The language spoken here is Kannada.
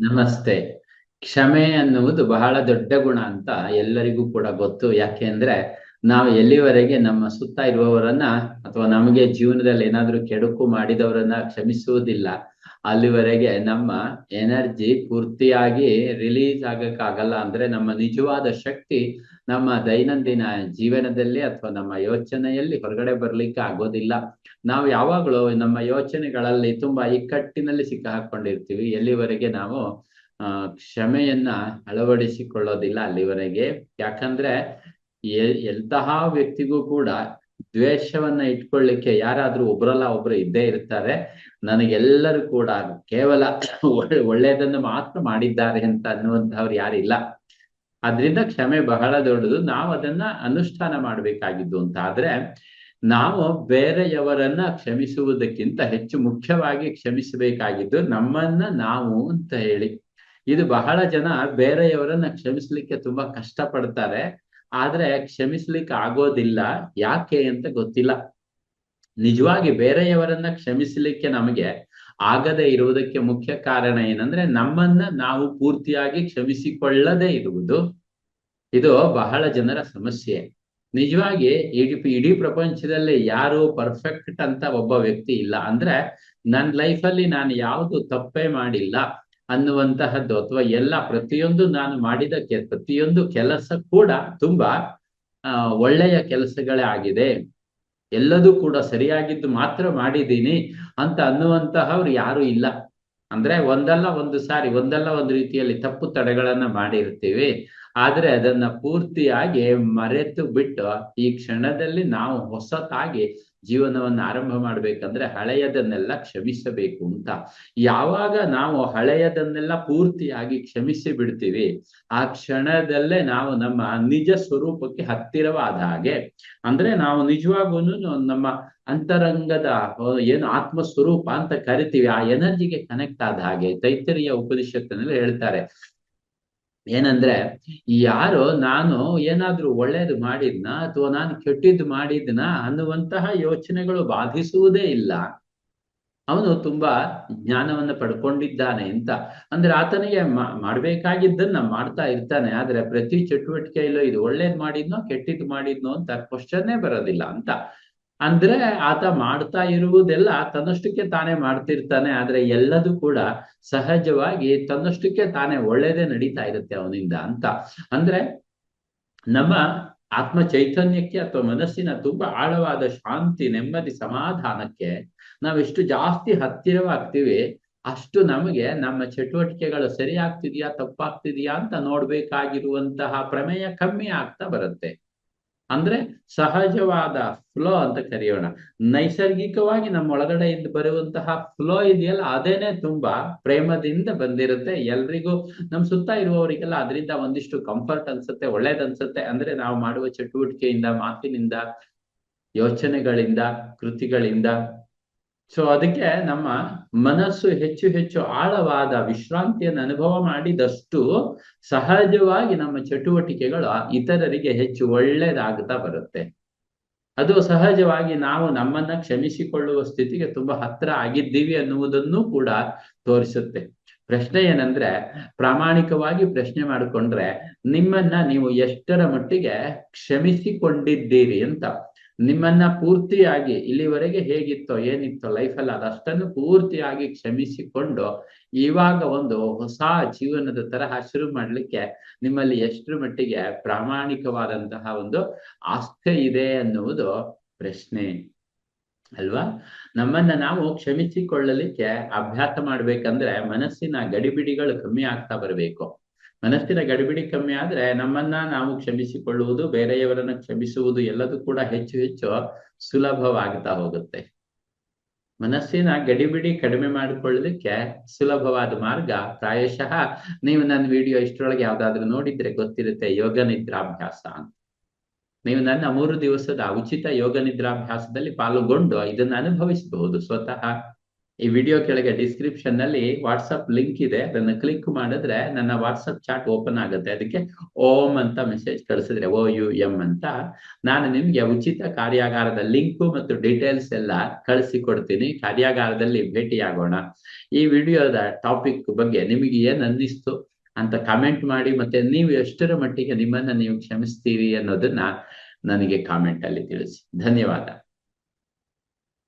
ನಮಸ್ತೆ. ಕ್ಷಮೆ ಅನ್ನುವುದು ಬಹಳ ದೊಡ್ಡ ಗುಣ ಅಂತ ಎಲ್ಲರಿಗೂ ಕೂಡ ಗೊತ್ತು. ಯಾಕೆ ಅಂದ್ರೆ ನಾವು ಎಲ್ಲಿವರೆಗೆ ನಮ್ಮ ಸುತ್ತ ಇರುವವರನ್ನ ಅಥವಾ ನಮಗೆ ಜೀವನದಲ್ಲಿ ಏನಾದ್ರೂ ಕೆಡುಕು ಮಾಡಿದವರನ್ನ ಕ್ಷಮಿಸುವುದಿಲ್ಲ, ಅಲ್ಲಿವರೆಗೆ ನಮ್ಮ ಎನರ್ಜಿ ಪೂರ್ತಿಯಾಗಿ ರಿಲೀಸ್ ಆಗಕ್ಕಾಗಲ್ಲ ಅಂದ್ರೆ ನಮ್ಮ ನಿಜವಾದ ಶಕ್ತಿ ನಮ್ಮ ದೈನಂದಿನ ಜೀವನದಲ್ಲಿ ಅಥವಾ ನಮ್ಮ ಯೋಚನೆಯಲ್ಲಿ ಹೊರಗಡೆ ಬರ್ಲಿಕ್ಕೆ ಆಗೋದಿಲ್ಲ. ನಾವು ಯಾವಾಗಲೂ ನಮ್ಮ ಯೋಚನೆಗಳಲ್ಲಿ ತುಂಬಾ ಇಕ್ಕಟ್ಟಿನಲ್ಲಿ ಸಿಕ್ಕ ಹಾಕೊಂಡಿರ್ತೀವಿ ಎಲ್ಲಿವರೆಗೆ ನಾವು ಕ್ಷಮೆಯನ್ನ ಅಳವಡಿಸಿಕೊಳ್ಳೋದಿಲ್ಲ ಅಲ್ಲಿವರೆಗೆ. ಯಾಕಂದ್ರೆ ಎಂತಹ ವ್ಯಕ್ತಿಗೂ ಕೂಡ ದ್ವೇಷವನ್ನ ಇಟ್ಕೊಳ್ಳಿಕ್ಕೆ ಯಾರಾದ್ರೂ ಒಬ್ರಲ್ಲ ಒಬ್ರು ಇದ್ದೇ ಇರ್ತಾರೆ. ನನಗೆಲ್ಲರೂ ಕೂಡ ಕೇವಲ ಒಳ್ಳೆಯದನ್ನು ಮಾತ್ರ ಮಾಡಿದ್ದಾರೆ ಅಂತ ಅನ್ನುವಂಥವ್ರು ಯಾರಿಲ್ಲ ಅದರಿಂದ ಕ್ಷಮೆ ಬಹಳ ದೊಡ್ಡದು. ನಾವು ಅದನ್ನ ಅನುಷ್ಠಾನ ಮಾಡಬೇಕಾಗಿದ್ದು ಅಂತ ಆದ್ರೆ ನಾವು ಬೇರೆಯವರನ್ನ ಕ್ಷಮಿಸುವುದಕ್ಕಿಂತ ಹೆಚ್ಚು ಮುಖ್ಯವಾಗಿ ಕ್ಷಮಿಸಬೇಕಾಗಿದ್ದು ನಮ್ಮನ್ನ ನಾವು ಅಂತ ಹೇಳಿ. ಇದು ಬಹಳ ಜನ ಬೇರೆಯವರನ್ನ ಕ್ಷಮಿಸ್ಲಿಕ್ಕೆ ತುಂಬಾ ಕಷ್ಟ ಪಡ್ತಾರೆ ಆದ್ರೆ ಕ್ಷಮಿಸ್ಲಿಕ್ಕೆ ಆಗೋದಿಲ್ಲ. ಯಾಕೆ ಅಂತ ಗೊತ್ತಿಲ್ಲ. ನಿಜವಾಗಿ ಬೇರೆಯವರನ್ನ ಕ್ಷಮಿಸ್ಲಿಕ್ಕೆ ನಮಗೆ ಆಗದೆ ಇರುವುದಕ್ಕೆ ಮುಖ್ಯ ಕಾರಣ ಏನಂದ್ರೆ ನಮ್ಮನ್ನ ನಾವು ಪೂರ್ತಿಯಾಗಿ ಕ್ಷಮಿಸಿಕೊಳ್ಳದೆ ಇರುವುದು. ಇದು ಬಹಳ ಜನರ ಸಮಸ್ಯೆ. ನಿಜವಾಗಿ ಇಡೀ ಇಡೀ ಪ್ರಪಂಚದಲ್ಲಿ ಯಾರು ಪರ್ಫೆಕ್ಟ್ ಅಂತ ಒಬ್ಬ ವ್ಯಕ್ತಿ ಇಲ್ಲ. ಅಂದ್ರೆ ನನ್ನ ಲೈಫಲ್ಲಿ ನಾನು ಯಾವುದು ತಪ್ಪೇ ಮಾಡಿಲ್ಲ. ಅನ್ನುವಂತಹದ್ದು ಅಥವಾ ಎಲ್ಲ ಪ್ರತಿಯೊಂದು ನಾನು ಮಾಡಿದ ಕೆ ಪ್ರತಿಯೊಂದು ಕೆಲಸ ಕೂಡ ತುಂಬಾ ಒಳ್ಳೆಯ ಕೆಲಸಗಳೇ ಆಗಿದೆ. ಎಲ್ಲದೂ ಕೂಡ ಸರಿಯಾಗಿದ್ದು ಮಾತ್ರ ಮಾಡಿದ್ದೀನಿ ಅಂತ ಅನ್ನುವಂತಹವ್ರು ಯಾರು ಇಲ್ಲ. ಅಂದ್ರೆ ಒಂದಲ್ಲ ಒಂದು ಸಾರಿ, ಒಂದಲ್ಲ ಒಂದು ರೀತಿಯಲ್ಲಿ ತಪ್ಪು ತಡೆಗಳನ್ನ ಮಾಡಿರ್ತೀವಿ. ಆದ್ರೆ ಅದನ್ನ ಪೂರ್ತಿಯಾಗಿ ಮರೆತು ಬಿಟ್ಟು ಈ ಕ್ಷಣದಲ್ಲಿ ನಾವು ಹೊಸತಾಗಿ ಜೀವನವನ್ನು ಆರಂಭ ಮಾಡ್ಬೇಕಂದ್ರೆ ಹಳೆಯದನ್ನೆಲ್ಲ ಕ್ಷಮಿಸಬೇಕು ಅಂತ. ಯಾವಾಗ ನಾವು ಹಳೆಯದನ್ನೆಲ್ಲ ಪೂರ್ತಿಯಾಗಿ ಕ್ಷಮಿಸಿ ಬಿಡ್ತೀವಿ, ಆ ಕ್ಷಣದಲ್ಲೇ ನಾವು ನಮ್ಮ ನಿಜ ಸ್ವರೂಪಕ್ಕೆ ಹತ್ತಿರವಾದ ಹಾಗೆ, ಅಂದ್ರೆ ನಾವು ನಿಜವಾಗೂ ನಮ್ಮ ಅಂತರಂಗದ ಏನು ಆತ್ಮ ಸ್ವರೂಪ ಅಂತ ಕರಿತೀವಿ, ಆ ಎನರ್ಜಿಗೆ ಕನೆಕ್ಟ್ ಆದ ಹಾಗೆ ತೈತರಿಯ ಉಪನಿಷತ್ತಿನಲ್ಲಿ ಹೇಳ್ತಾರೆ. ಏನಂದ್ರೆ, ಯಾರು ನಾನು ಏನಾದ್ರೂ ಒಳ್ಳೇದು ಮಾಡಿದ್ನ ಅಥವಾ ನಾನು ಕೆಟ್ಟಿದ್ದು ಮಾಡಿದ್ನ ಅನ್ನುವಂತಹ ಯೋಚನೆಗಳು ಬಾಧಿಸುವುದೇ ಇಲ್ಲ. ಅವನು ತುಂಬಾ ಜ್ಞಾನವನ್ನ ಪಡ್ಕೊಂಡಿದ್ದಾನೆ ಅಂತ. ಅಂದ್ರೆ ಆತನಿಗೆ ಮಾಡ್ಬೇಕಾಗಿದ್ದನ್ನ ಮಾಡ್ತಾ ಇರ್ತಾನೆ. ಆದ್ರೆ ಪ್ರತಿ ಚಟುವಟಿಕೆಯಲ್ಲೂ ಇದು ಒಳ್ಳೇದ್ ಮಾಡಿದ್ನೋ ಕೆಟ್ಟಿದ್ದು ಮಾಡಿದ್ನೋ ಅಂತ ಕ್ವಶನ್ನೇ ಬರೋದಿಲ್ಲ ಅಂತ. ಅಂದ್ರೆ ಆತ ಮಾಡ್ತಾ ಇರುವುದೆಲ್ಲ ತನ್ನಷ್ಟಕ್ಕೆ ತಾನೇ ಮಾಡ್ತಿರ್ತಾನೆ, ಆದ್ರೆ ಎಲ್ಲದೂ ಕೂಡ ಸಹಜವಾಗಿ ತನ್ನಷ್ಟಕ್ಕೆ ತಾನೇ ಒಳ್ಳೇದೇ ನಡೀತಾ ಇರುತ್ತೆ ಅವನಿಂದ ಅಂತ. ಅಂದ್ರೆ ನಮ್ಮ ಆತ್ಮ ಚೈತನ್ಯಕ್ಕೆ ಅಥವಾ ಮನಸ್ಸಿನ ತುಂಬಾ ಆಳವಾದ ಶಾಂತಿ, ನೆಮ್ಮದಿ, ಸಮಾಧಾನಕ್ಕೆ ನಾವೆಷ್ಟು ಜಾಸ್ತಿ ಹತ್ತಿರವಾಗ್ತೀವಿ, ಅಷ್ಟು ನಮಗೆ ನಮ್ಮ ಚಟುವಟಿಕೆಗಳು ಸರಿ ಆಗ್ತಿದೆಯಾ ತಪ್ಪಾಗ್ತಿದ್ಯಾ ಅಂತ ನೋಡ್ಬೇಕಾಗಿರುವಂತಹ ಪ್ರಮೇಯ ಕಮ್ಮಿ ಆಗ್ತಾ ಬರುತ್ತೆ. ಅಂದ್ರೆ ಸಹಜವಾದ ಫ್ಲೋ ಅಂತ ಕರೆಯೋಣ. ನೈಸರ್ಗಿಕವಾಗಿ ನಮ್ಮ ಒಳಗಡೆಯಿಂದ ಬರುವಂತಹ ಫ್ಲೋ ಇದೆಯಲ್ಲ, ಅದೇನೆ ತುಂಬಾ ಪ್ರೇಮದಿಂದ ಬಂದಿರುತ್ತೆ. ಎಲ್ರಿಗೂ ನಮ್ ಸುತ್ತ ಇರುವವರಿಗೆಲ್ಲ ಅದರಿಂದ ಒಂದಿಷ್ಟು ಕಂಫರ್ಟ್ ಅನ್ಸುತ್ತೆ ಒಳ್ಳೇದನ್ಸುತ್ತೆ ಅಂದ್ರೆ ನಾವು ಮಾಡುವ ಚಟುವಟಿಕೆಯಿಂದ, ಮಾತಿನಿಂದ, ಯೋಚನೆಗಳಿಂದ, ಕೃತಿಗಳಿಂದ ಸೊ ಅದಕ್ಕೆ ನಮ್ಮ ಮನಸ್ಸು ಹೆಚ್ಚು ಹೆಚ್ಚು ಆಳವಾದ ವಿಶ್ರಾಂತಿಯನ್ನು ಅನುಭವ ಮಾಡಿದಷ್ಟು ಸಹಜವಾಗಿ ನಮ್ಮ ಚಟುವಟಿಕೆಗಳು ಇತರರಿಗೆ ಹೆಚ್ಚು ಒಳ್ಳೇದಾಗ್ತಾ ಬರುತ್ತೆ. ಅದು ಸಹಜವಾಗಿ ನಾವು ನಮ್ಮನ್ನ ಕ್ಷಮಿಸಿಕೊಳ್ಳುವ ಸ್ಥಿತಿಗೆ ತುಂಬಾ ಹತ್ರ ಆಗಿದ್ದೀವಿ ಅನ್ನುವುದನ್ನು ಕೂಡ ತೋರಿಸುತ್ತೆ. ಪ್ರಶ್ನೆ ಏನಂದ್ರೆ, ಪ್ರಾಮಾಣಿಕವಾಗಿ ಪ್ರಶ್ನೆ ಮಾಡಿಕೊಂಡ್ರೆ ನಿಮ್ಮನ್ನ ನೀವು ಎಷ್ಟರ ಮಟ್ಟಿಗೆ ಕ್ಷಮಿಸಿಕೊಂಡಿದ್ದೀರಿ ಅಂತ. ನಿಮ್ಮನ್ನ ಪೂರ್ತಿಯಾಗಿ ಇಲ್ಲಿವರೆಗೆ ಹೇಗಿತ್ತೋ ಏನಿತ್ತೋ ಲೈಫಲ್ಲಿ ಅದಷ್ಟನ್ನು ಪೂರ್ತಿಯಾಗಿ ಕ್ಷಮಿಸಿಕೊಂಡು ಇವಾಗ ಒಂದು ಹೊಸ ಜೀವನದ ತರಹ ಶುರು ಮಾಡಲಿಕ್ಕೆ ನಿಮ್ಮಲ್ಲಿ ಎಷ್ಟು ಮಟ್ಟಿಗೆ ಪ್ರಾಮಾಣಿಕವಾದಂತಹ ಒಂದು ಆಸ್ಥೆ ಇದೆ ಅನ್ನುವುದು ಪ್ರಶ್ನೆ. ಅಲ್ವಾ? ನಮ್ಮನ್ನ ನಾವು ಕ್ಷಮಿಸಿಕೊಳ್ಳಲಿಕ್ಕೆ ಅಭ್ಯಾಸ ಮಾಡ್ಬೇಕಂದ್ರೆ ಮನಸ್ಸಿನ ಗಡಿಬಿಡಿಗಳು ಕಮ್ಮಿ ಆಗ್ತಾ ಬರಬೇಕು. ಮನಸ್ಸಿನ ಗಡಿಬಿಡಿ ಕಮ್ಮಿ ಆದ್ರೆ ನಮ್ಮನ್ನ ನಾವು ಕ್ಷಮಿಸಿಕೊಳ್ಳುವುದು, ಬೇರೆಯವರನ್ನ ಕ್ಷಮಿಸುವುದು ಎಲ್ಲದೂ ಕೂಡ ಹೆಚ್ಚು ಹೆಚ್ಚು ಸುಲಭವಾಗ್ತಾ ಹೋಗುತ್ತೆ. ಮನಸ್ಸಿನ ಗಡಿಬಿಡಿ ಕಡಿಮೆ ಮಾಡಿಕೊಳ್ಳಲಿಕ್ಕೆ ಸುಲಭವಾದ ಮಾರ್ಗ ಪ್ರಾಯಶಃ ನೀವು ನನ್ನ ವಿಡಿಯೋ ಇಷ್ಟರೊಳಗೆ ಯಾವ್ದಾದ್ರು ನೋಡಿದ್ರೆ ಗೊತ್ತಿರುತ್ತೆ ಯೋಗ ನಿದ್ರಾಭ್ಯಾಸ ಅಂತ. ನೀವು ನನ್ನ ಮೂರು ದಿವಸದ ಉಚಿತ ಯೋಗ ನಿದ್ರಾಭ್ಯಾಸದಲ್ಲಿ ಪಾಲ್ಗೊಂಡು ಇದನ್ನು ಅನುಭವಿಸಬಹುದು ಸ್ವತಃ. ಈ ವಿಡಿಯೋ ಕೆಳಗೆ ಡಿಸ್ಕ್ರಿಪ್ಷನ್ನಲ್ಲಿ ವಾಟ್ಸಪ್ ಲಿಂಕ್ ಇದೆ. ಅದನ್ನ ಕ್ಲಿಕ್ ಮಾಡಿದ್ರೆ ನನ್ನ ವಾಟ್ಸಪ್ ಚಾಟ್ ಓಪನ್ ಆಗುತ್ತೆ. ಅದಕ್ಕೆ ಓಂ ಅಂತ ಮೆಸೇಜ್ ಕಳಿಸಿದ್ರೆ ಓ ಯು ಎಂ ಅಂತ. ನಾನು ನಿಮ್ಗೆ ಉಚಿತ ಕಾರ್ಯಾಗಾರದ ಲಿಂಕ್ ಮತ್ತು ಡೀಟೇಲ್ಸ್ ಎಲ್ಲ ಕಳಿಸಿ ಕೊಡ್ತೀನಿ ಕಾರ್ಯಾಗಾರದಲ್ಲಿ ಭೇಟಿಯಾಗೋಣ. ಈ ವಿಡಿಯೋದ ಟಾಪಿಕ್ ಬಗ್ಗೆ ನಿಮಗೆ ಏನ್ ಅನ್ನಿಸ್ತು ಅಂತ ಕಾಮೆಂಟ್ ಮಾಡಿ, ಮತ್ತೆ ನೀವು ಎಷ್ಟರ ಮಟ್ಟಿಗೆ ನಿಮ್ಮನ್ನ ನೀವು ಕ್ಷಮಿಸ್ತೀರಿ ಅನ್ನೋದನ್ನ ನನಗೆ ಕಾಮೆಂಟ್ ಅಲ್ಲಿ ತಿಳಿಸಿ. ಧನ್ಯವಾದ.